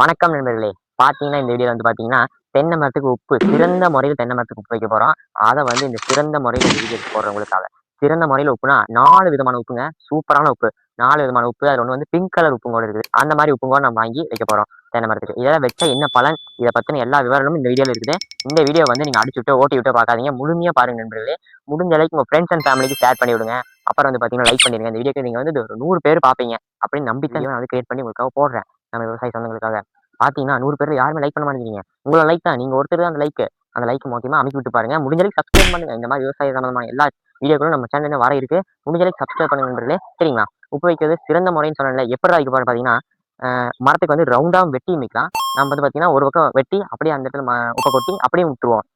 வணக்கம் நண்பர்களே. பார்த்தீங்கன்னா இந்த வீடியோ வந்து பார்த்தீங்கன்னா தென்னை மரத்துக்கு உப்பு சிறந்த முறையில் தென்னை மரத்துக்கு உப்பு வைக்க போகிறோம் அதை வந்து இந்த சிறந்த முறையில் வீடியோ போடுறவங்களுக்காக. சிறந்த முறையில் உப்புனா நாலு விதமான உப்புங்க. சூப்பரான உப்பு. நாலு விதமான உப்பு. அதில் ஒன்று வந்து பிங்க் கலர் உப்பு கூட இருக்குது. அந்த மாதிரி உப்பு கூட நம்ம வாங்கி வைக்க போகிறோம் தென்னை மரத்துக்கு. இதெல்லாம் வச்சா என்ன பலன்? இதை பற்றின எல்லா விவரமும் இந்த வீடியோவில் இருக்குது. இந்த வீடியோ வந்து நீங்கள் அடிச்சு விட்டு ஓட்டி விட்டு பார்க்காதீங்க முழுமையாக பாருங்க நண்பர்களே. முடிஞ்ச அளவுக்கு உங்கள் ஃப்ரெண்ட்ஸ் அண்ட் ஃபேமிலிக்கு ஷேர் பண்ணி விடுங்க. அப்புறம் வந்து பார்த்தீங்கன்னா லைக் பண்ணிடுங்க. இந்த வீடியோக்கு நீங்கள் வந்து ஒரு நூறு பேர் பார்ப்பீங்க அப்படின்னு நம்பிக்கை நான் வந்து கிரியேட் பண்ணி உங்களுக்காக போடுறேன். நம்ம விவசாய சொந்தங்களுக்காக. பார்த்தீங்கன்னா நூறு பேர் யாருமே லைக் பண்ண மாட்டேங்கிறீங்க. உங்களோட லைக் தான். நீங்கள் ஒருத்தர் தான் அந்த லைக் அந்த லைக் முக்கியமாக அமைக்கி விட்டு பாருங்க. முடிஞ்சளவுக்கு சப்ஸ்கிரைப் பண்ணுங்க. இந்த மாதிரி விவசாய சம்பந்தமான எல்லா வீடியோக்களும் நம்ம சேனலில் வர இருக்கு. முடிஞ்சளவுக்கு சப்ஸ்கிரைப் பண்ணுங்க நண்பர்களே. சரிங்களா? உப்பு வைக்கிறது சிறந்த முறைன்னு சொன்னல எப்படி வைக்க போறோம் பார்த்தீங்கன்னா மரத்துக்கு வந்து ரவுண்டாக வெட்டி வைக்கலாம். நம்ம வந்து பார்த்தீங்கன்னா ஒரு பக்கம் வெட்டி அப்படியே அந்த இடத்துல ம- உப்பை கொட்டி அப்படியே விட்டுருவோம்.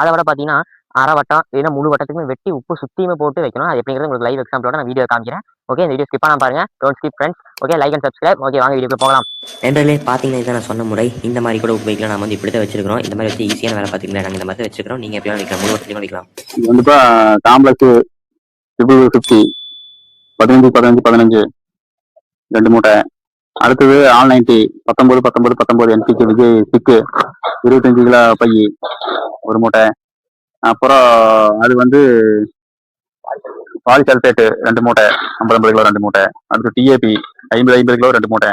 அதை விட பார்த்தீங்கன்னா அரை வட்டம் இல்லைன்னா முழு வட்டத்துக்குமே வெட்டி உப்பு சுத்தியுமே போட்டு வைக்கணும். அது எப்படிங்கிறது உங்களுக்கு லைவ் எக்ஸாம்பிளோட நான் வீடியோ காமிக்கிறேன். ஓகே இந்த வீடியோ ஸ்கிப் பண்ணாம பாருங்க. Don't skip friends okay like and subscribe okay வாங்க வீடியோக்கு போகலாம். நண்பர்களே பார்த்தீங்கன்னா இதான் நான் சொன்ன முறை. இந்த மாதிரி கூட உபயோகிக்கலாம் நம்ம வந்து இப்படி தான் வச்சிருக்கிறோம். இந்த மாதிரி வச்சு ஈஸியான வேலை பார்த்தீங்களா நாங்கள் இந்த மாதிரி தான் வச்சிருக்கிறோம். நீங்கள் எப்படி வைக்கலாம். முழு வருஷத்துலையும் வைக்கலாம். இது வந்துப்பா காம்ப்ளெக்ஸ் ட்ரிபிள் ஃபிஃப்டி பதினஞ்சு பதினஞ்சு பதினஞ்சு ரெண்டு மூட்டை. அடுத்தது ஆல் நைன்டி பத்தொன்பது பத்தொன்பது பத்தொன்பது என்பிக்கு விஜய் சிக்கு இருபத்தஞ்சு கிலோ பை. ஒரு மூட்டை. அப்புறம் அது வந்து பாலிசல்பேட்டு ரெண்டு மூட்டை. ஐம்பது ஐம்பது கிலோ ரெண்டு மூட்டை. அடுத்து டிஏபி ஐம்பது ஐம்பது கிலோ ரெண்டு மூட்டை.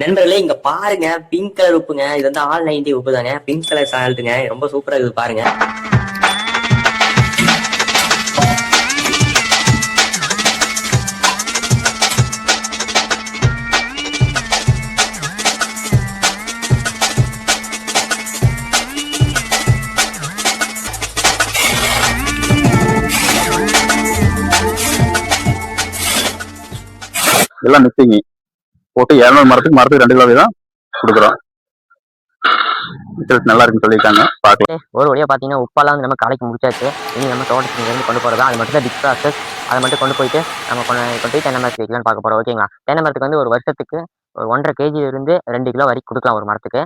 நண்பர்களே இங்க பாருங்க. பிங்க் கலர் உப்புங்க. இது வந்து ஆல் நைன்டி உப்பு தாங்க பிங்க் கலர் சால்ட்டுங்க ரொம்ப சூப்பரா இருக்குது பாருங்க. எல்லாம் மிக்சிங் போட்டு இரநூறு மரத்துக்கு மரத்துக்கு ரெண்டு கிலோ தான் கொடுக்குறோம். ரிசல்ட் நல்லா இருக்குன்னு சொல்லியிருக்காங்க. பார்க்கலாம். ஒரு வழியாக பார்த்தீங்கன்னா உப்பெல்லாம் வந்து நம்ம கலைக்கு முடிச்சாச்சு. இனி நம்ம தோட்டத்துக்கு கொண்டு போகிறதா அது மட்டும் தான் பிக் ப்ராசஸ் அதை மட்டும் கொண்டு போயிட்டு நம்ம கொண்டு கொண்டு போய் தென்னை மரத்துக்கு வைக்கலாம்னு பார்க்க போகிறோம் ஓகேங்களா? தென்னை மரத்துக்கு வந்து ஒரு வருஷத்துக்கு ஒரு ஒன்றரை கேஜி இருந்து ரெண்டு கிலோ வரைக்கும் கொடுக்கலாம் ஒரு மரத்துக்கு.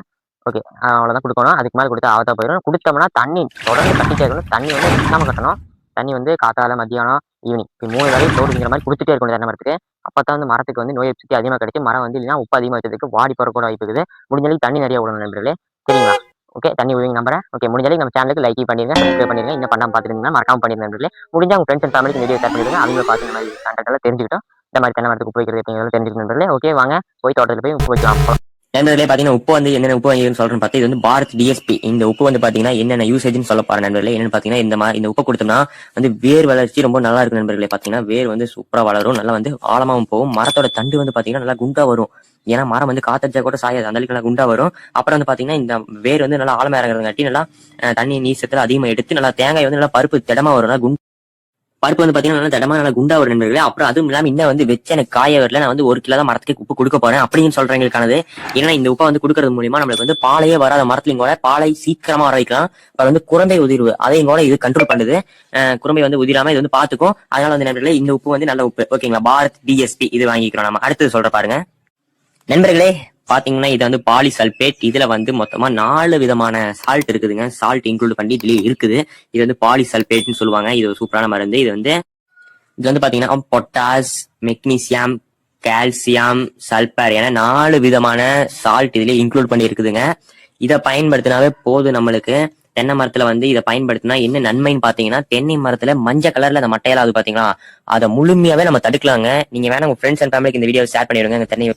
ஓகே. அவ்வளோதான் கொடுக்கணும். அதுக்கு மேலே கொடுத்தா ஆவத்தா போயிடும். கொடுத்தோம்னா தண்ணி தொடர்ந்து கட்டி கேட்கணும் தண்ணி வந்து நிற்காம கட்டணும். தண்ணி வந்து காத்தால மத்தியானம் ஈவினிங் இப்போ மூணு வேலையும் சோறுங்கிற மாதிரி கொடுத்துட்டே இருக்கணும் தென்னை மரத்துக்கு அப்போ தான் வந்து மரத்துக்கு வந்து நோய் சக்தி அதிகமாக கிடைச்சி மரம் வந்து இல்லைன்னா உப்பு அதிகமாக வச்சதுக்கு வாடி போகிறக்கூட கூட வாய்ப்பு இருக்குது. முடிஞ்சளவுக்கு தண்ணி நிறைய விடணும் நண்பர்களே. சரிங்களா? ஓகே தண்ணி விடுவீங்க நம்புறேன். ஓகே முடிஞ்சளவுக்கு நம்ம சேனலுக்கு லைக் பண்ணிருங்க சப்ஸ்கிரைப் பண்ணிருங்க. இன்னும் பண்ணாம பார்த்துருந்தீங்கன்னா மறக்காம பண்ணிருங்க நண்பர்களே. முடிஞ்சா உங்க ஃப்ரெண்ட்ஸ் அண்ட் ஃபேமிலிக்கு வீடியோ ஷேர் பண்ணிருங்க அவங்க பார்த்து இந்த மாதிரி கண்டென்ட் தெரிஞ்சுக்கிட்டோம். இந்த மாதிரி தென்னை மரத்துக்கு போய்க்கிறது வைக்கிறது தெரிஞ்சுக்கணும் நண்பர்களே. ஓகே வாங்க போய் தோட்டத்தில் போய் போய்க்கலாம் நண்பர்களே பாத்தீங்கன்னா உப்பு வந்து என்னென்ன உப்பு வாங்கிருன்னு சொல்றேன் பார்த்தா இது வந்து பாரத் டிஎஸ்பி இந்த உப்பு வந்து பாத்தீங்கன்னா என்னென்ன யூசேஜ்னு சொல்ல போற நண்பர்களே. என்னன்னு பாத்தீங்கன்னா இந்த மாதிரி இந்த உப்பு கொடுத்தோம்னா வந்து வேர் வளர்ச்சி ரொம்ப நல்லா இருக்கும் நண்பர்களே. பாத்தீங்கன்னா வேர் வந்து சூப்பரா வளரும் நல்லா வந்து ஆழமாவும் போகும். மரத்தோட தண்டு வந்து பாத்தீங்கன்னா நல்லா குண்டா வரும். ஏன்னா மரம் வந்து காத்தடிச்சா கூட சாயாது. அந்த அளவுக்கு நல்லா குண்டா வரும். அப்புறம் வந்து பாத்தீங்கன்னா இந்த வேர் வந்து நல்லா ஆழமா இறங்குறதுங்காட்டி நல்லா தண்ணி தண்ணி நீசத்துல அதிகமா எடுத்து நல்லா தேங்காய் வந்து நல்லா பருப்பு திடமா வரும். நல்லா குண்டு பருப்பு வந்து பாத்தீங்கன்னா நல்லா தடமா நல்லா குண்டா வரும் நண்பர்களே. அப்புறம் அதுவும் இல்லாம இன்னும் வந்து வச்சு எனக்கு காய வரல. நான் வந்து ஒரு கிலோ தான் மரத்துக்கு உப்பு கொடுக்க போறேன். அப்படின்னு சொல்றவங்களுக்கானது ஏன்னா இந்த உப்பை வந்து கொடுக்கறது மூலியமா நம்மளுக்கு வந்து பாலையே வராத மரத்துலையும் கூட பாலை சீக்கிரமா வர வைக்கலாம் அப்புறம் வந்து குழந்தை உதிர்வு. அதையும் கூட இது கண்ட்ரோல் பண்ணுது. அஹ் வந்து உதிராம இது வந்து பாத்துக்கும் அதனால வந்து நண்பர்களே இந்த உப்பு வந்து நல்ல உப்பு. ஓகேங்களா? பாரத் டிஎஸ்பி இது வாங்கிக்கிறோம் நம்ம. அடுத்தது சொல்ற பாருங்க. நண்பர்களே பாத்தீங்கன்னா இது வந்து பாலி சல்பேட். இதுல வந்து மொத்தமா நாலு விதமான சால்ட் இருக்குதுங்க. சால்ட் இன்க்ளூட் பண்ணி இதுலயே இருக்குது. இது வந்து பாலி சல்பேட்னு சொல்லுவாங்க. இது ஒரு சூப்பரான மருந்து. இது வந்து இது வந்து பாத்தீங்கன்னா பொட்டாஸ் மெக்னீசியம் கால்சியம் சல்பர் என நாலு விதமான சால்ட் இதுல இன்க்ளூட் பண்ணி இருக்குதுங்க இதை பயன்படுத்தினாவே போதும் நம்மளுக்கு. தென்னை மரத்துல வந்து இதை பயன்படுத்தினா என்ன நன்மைன்னு பாத்தீங்கன்னா தென்னை மரத்துல மஞ்சள் கலர்ல அந்த மட்டையெல்லாம் அது பாத்தீங்களா? அதை முழுமையாவே நம்ம தடுக்கலாங்க. நீங்க வேணா உங்க ஃப்ரெண்ட்ஸ் அண்ட் ஃபேமிலிக்கு இந்த வீடியோ ஷேர் பண்ணிடுங்க. இந்த தென்னை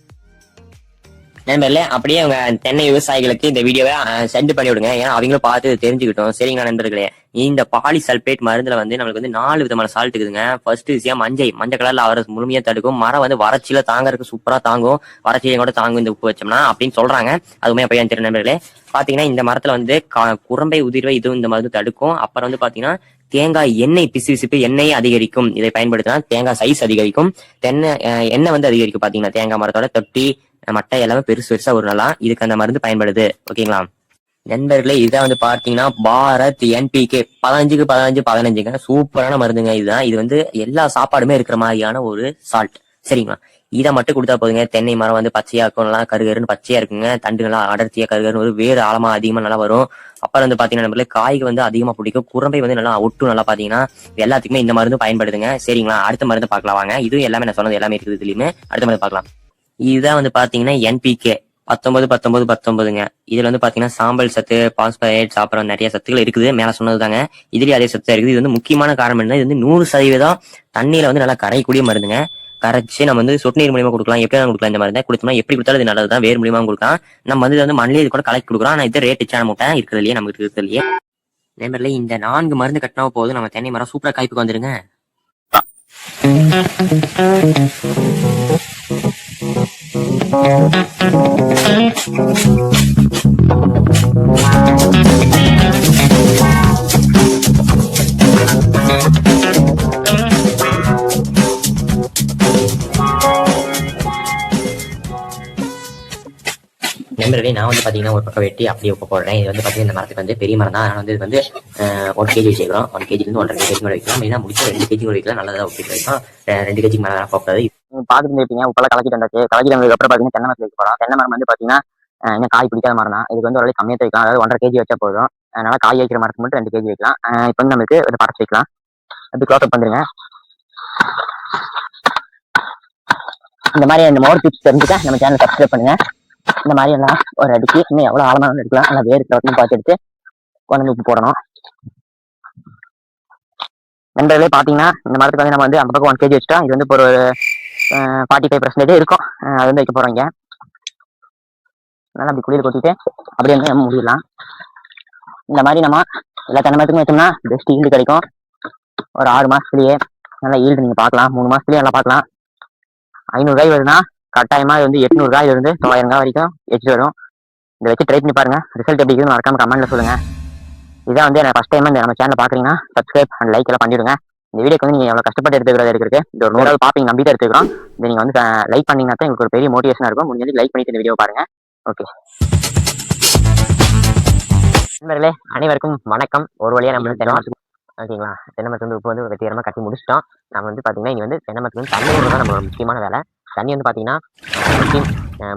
நண்பர்ல அப்படியே அவங்க தென்னை விவசாயிகளுக்கு இந்த வீடியோவை சென்ட் பண்ணி விடுங்க ஏன்னா அவங்களும் பார்த்து தெரிஞ்சுக்கிட்டோம். சரிங்களா நண்பர்களே? இந்த பாலி சல்பேட் மருந்துல வந்து நம்மளுக்கு வந்து நாலு விதமான சால்ட் இருக்குதுங்க. ஃபர்ஸ்ட் விஷயம் மஞ்சள். மஞ்சள் கலர்ல அவரை முழுமையா தடுக்கும். மரம் வந்து வறட்சியில தாங்கறதுக்கு சூப்பரா தாங்கும். வறட்சியை கூட தாங்கும் இந்த உப்பு வச்சோம்னா அப்படின்னு சொல்றாங்க. அதுவுமே அப்ப ஏன் தெரியும் நண்பர்களே. பாத்தீங்கன்னா இந்த மரத்துல வந்து கா- குரம்பை உதிர்வை இதுவும் இந்த மருந்து தடுக்கும். அப்புறம் வந்து பாத்தீங்கன்னா தேங்காய் எண்ணெய் பிசு பிசுப்பு எண்ணெய் அதிகரிக்கும். இதை பயன்படுத்தினா தேங்காய் சைஸ் அதிகரிக்கும். தென்னை எண்ணெய் வந்து அதிகரிக்கும் பாத்தீங்கன்னா தேங்காய் மரத்தோட தொட்டி மட்டை எல்லாமே பெருசு பெருசா ஒரு இதுக்கு அந்த மருந்து பயன்படுது. ஓகேங்களா? நண்பர்களே இதான் வந்து பாத்தீங்கன்னா பாரத் என்பிகே பதினஞ்சுக்கு பதினஞ்சு பதினஞ்சுங்க சூப்பரான மருந்துங்க இதுதான். இது வந்து எல்லா சாப்பாடுமே இருக்கிற மாதிரியான ஒரு சால்ட் சரிங்களா? இதை மட்டும் கொடுத்தா போதுங்க. தென்னை மரம் வந்து பச்சையா இருக்கும். நல்லா கருகருன்னு பச்சையா இருக்குங்க. தண்டு நல்லா அடர்த்தியா கருகருன்னு ஒரு வேறு ஆழமா அதிகமா நல்லா வரும். அப்புறம் வந்து பாத்தீங்கன்னா நம்மளுக்கு காய்கள் வந்து அதிகமா பிடிக்கும். குரம்பை வந்து நல்லா ஒட்டும் நல்லா பாத்தீங்கன்னா எல்லாத்துக்குமே இந்த மருந்து பயன்படுதுங்க. சரிங்களா? அடுத்த மருந்து பாக்கலாம் வாங்க. இதுவும் எல்லாமே நான் சொன்னது எல்லாமே இருக்குது இதுலயுமே அடுத்த மருந்து பார்க்கலாம். இதுதான் வந்து பாத்தீங்கன்னா என்பிகே பத்தொன்பது பத்தொன்பது பத்தொன்பதுங்க. இதுல வந்து பாத்தீங்கன்னா சாம்பல் சத்து பாஸ்பரேட்ஸ் அப்புறம் நிறைய சத்துக்கள் இருக்குது. மேல சொன்னது தாங்க இதுலயும் அதே சத்து இருக்குது. இது வந்து முக்கியமான காரணம் என்ன இது வந்து நூறு சதவீதம் தண்ணியில வந்து நல்லா கரையக்கூடிய மருந்துங்க. கரைச்சு நம்ம வந்து சொட்டு நீர் மூலியமா கொடுக்கலாம் எப்படி கொடுக்கலாம். இந்த மருந்தை கொடுத்தோம்னா எப்படி கொடுத்தாலும் இது நல்லது தான் வேறு மூலியமா கொடுக்கலாம். நம்ம வந்து வந்து மண்ணிலே இது கூட கலக்கி கொடுக்குறோம். ஆனா இது ரேட் இச்சான மூட்டை இருக்கிறதுலயே நமக்கு இருக்கிறதுலயே நண்பர்களே இந்த நான்கு மருந்து கட்டினா போதும். நம்ம தென்னை மரம் சூப்பரா காய்ப்புக்கு வந்துருங்க. நண்பர்களே நான் வந்து பாத்தீங்கன்னா ஒரு பக்கம் வெட்டி அப்படியே உப்பு போடுறேன். இது வந்து பாத்தீங்கன்னா இந்த மரத்துக்கு வந்து பெரிய மரம் தான். அதனால வந்து இது வந்து ஒன் கேஜி வச்சுக்கிறோம் ஒன் கேஜி இருந்து ஒன்றரை கேஜி மேலே வைக்கலாம் மெயினாக முடிச்சு ரெண்டு கேஜி வைக்கலாம். நல்லதா ஒப்பிட்டு வைக்கலாம். ரெண்டு கேஜி மேலே போகாது பாத்துட்டு இருப்பீங்க உப்பெல்லாம் கலக்கிட்டு வந்தாச்சு கலக்கிட்டு வந்ததுக்கு அப்புறம் பாத்தீங்கன்னா தென்னை மரத்துல வைக்க போறோம். தென்னை மரம் வந்து பாத்தீங்கன்னா இன்னும் காய் பிடிக்காத மரம் தான். இதுக்கு வந்து ஓரளவு கம்மியாக வைக்கலாம் அதாவது ஒன்றரை கேஜி வச்சா போதும். அதனால காய் வைக்கிற மரத்துக்கு மட்டும் ரெண்டு கேஜி வைக்கலாம். இப்போ வந்து நமக்கு ஒரு பறச்சு வைக்கலாம். அப்படி க்ளோஸ் அப் பண்ணுங்க இந்த மாதிரி இந்த மோர் டிப்ஸ் தெரிஞ்சுக்க நம்ம சேனல் சப்ஸ்கிரைப் பண்ணுங்க. இந்த மாதிரி எல்லாம் ஒரு அடிக்கு இன்னும் எவ்வளவு ஆழமாக எடுக்கலாம். நல்லா வேறு தோட்டம் பார்த்து எடுத்து கொண்டு உப்பு போடணும். நண்பர்களே பார்த்தீங்கன்னா இந்த மரத்துக்கு வந்து நம்ம வந்து அந்த பக்கம் ஒன் கேஜி வச்சுட்டோம் இது வந்து இப்போ ஒரு ஃபார்ட்டி ஃபைவ் பர்சன்டேஜ் இருக்கும். அது வந்து வைக்க போறோம் அதனால் அப்படி குளியல் கொட்டிட்டு அப்படியே வந்து நம்ம முடியலாம். இந்த மாதிரி நம்ம எல்லா தென்னை வச்சோம்னா பெஸ்ட் ஈல்டு கிடைக்கும். ஒரு ஆறு மாதத்துலேயே நல்லா ஈல்டு நீங்கள் பார்க்கலாம். மூணு மாதத்துலேயே நல்லா பார்க்கலாம். ஐநூறுரூவாய் வருதுன்னா கட்டாயமாக இது வந்து எட்நூறுரூவா காய் இருந்து தொள்ளாயிரம் வரைக்கும் எச்சு வரும். இதை வச்சு ட்ரை பண்ணி பாருங்கள் ரிசல்ட் எப்படி இருக்குதுன்னு மறக்காம கமெண்ட்ல சொல்லுங்கள் இதான் வந்து எனக்கு ஃபஸ்ட் டைம் இந்த நம்ம சேனல் பார்க்குறீங்கன்னா சப்ஸ்கிரைப் அண்ட் லைக் எல்லாம் பண்ணிவிடுங்க இந்த வீடியோக்கு வந்து நீங்கள் எவ்வளோ கஷ்டப்பட்டு எடுத்துக்கிறது எடுக்கிறது இந்த ஒரு நூறாவது பாப்பீங்க நம்பிட்டு எடுத்துக்கிறோம். இதை நீங்க வந்து லைக் பண்ணீங்கன்னா தான் எங்களுக்கு ஒரு பெரிய மோட்டிவேஷனாக இருக்கும். முடிஞ்சது லைக் பண்ணிட்டு இந்த வீடியோ பாருங்க. ஓகே நண்பர்களே அனைவருக்கும் வணக்கம். ஒரு வழியா நம்ம வந்து ஓகேங்களா? தென்னமரத்து வந்து இப்போ வந்து வெற்றிகரமாக கட்டி முடிச்சிட்டோம். நம்ம வந்து பாத்தீங்கன்னா இங்கே வந்து தென்னை வந்து தண்ணி தான் நம்மளோட முக்கியமான வேலை. தண்ணி வந்து பாத்தீங்கன்னா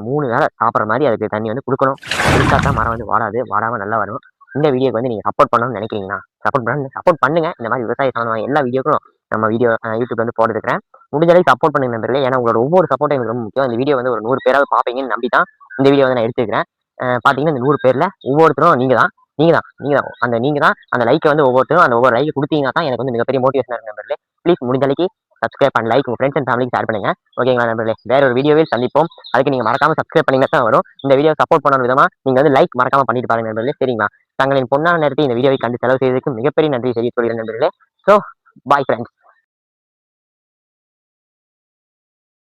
மூணு வேலை சாப்பிட்ற மாதிரி அதுக்கு தண்ணி வந்து கொடுக்கணும். கொடுத்தா தான் மரம் வந்து வாடாது. வாடாமல் நல்லா வரும். இந்த வீடியோக்கு வந்து நீங்கள் சப்போர்ட் பண்ணணும்னு நினைக்கிறீங்கன்னா சப்போர்ட் பண்ண சப்போர்ட் பண்ணுங்க. இந்த மாதிரி விவசாய சம்பந்தமான எல்லா வீடியோக்கும் நம்ம வீடியோ யூடியூப் வந்து போட்டுருக்கிறேன் முடிஞ்ச அளவுக்கு சப்போர்ட் பண்ணுங்க நண்பர்களே. ஏன்னா உங்களோட ஒவ்வொரு சப்போர்ட்டும் எனக்கு ரொம்ப முக்கியம். இந்த வீடியோ வந்து ஒரு நூறு பேராவது பார்ப்பீங்கன்னு நம்பி தான் இந்த வீடியோ வந்து நான் எடுத்துக்கிறேன் பார்த்தீங்கன்னா இந்த நூறு பேரில் ஒவ்வொருத்தரும் நீங்கள் தான் நீங்கள் தான் நீங்கள் தான் அந்த நீங்கள் தான் அந்த லைக்கை வந்து ஒவ்வொருத்தரும் அந்த ஒவ்வொரு லைக் கொடுத்தீங்கன்னா தான் எனக்கு வந்து மிகப்பெரிய மோட்டிவேஷன் இருக்கு நண்பர்களே. ப்ளீஸ் முடிஞ்ச அளவுக்கு சப்ஸ்கிரைப் அண்ட் லைக் உங்கள் ஃப்ரெண்ட்ஸ் அண்ட் ஃபேமிலிக்கு ஷேர் பண்ணுங்க. ஓகேங்களா நண்பர்களே? வேற ஒரு வீடியோவில் சந்திப்போம். அதுக்கு நீங்கள் மறக்காம சப்ஸ்கிரைப் பண்ணிங்கன்னா தான் வரும். இந்த வீடியோ சப்போர்ட் பண்ண விதமா நீங்கள் வந்து லைக் மறக்காம பண்ணிட்டு பாருங்க நண்பர்களே. சரிங்களா? தங்களின் பொன்னான நேரத்தை இந்த வீடியோவை கண்டு செலவு செய்ததுக்கு மிகப்பெரிய நன்றி தெரிவித்துக் சொல்கிறேன் நண்பர்களே. So bye friends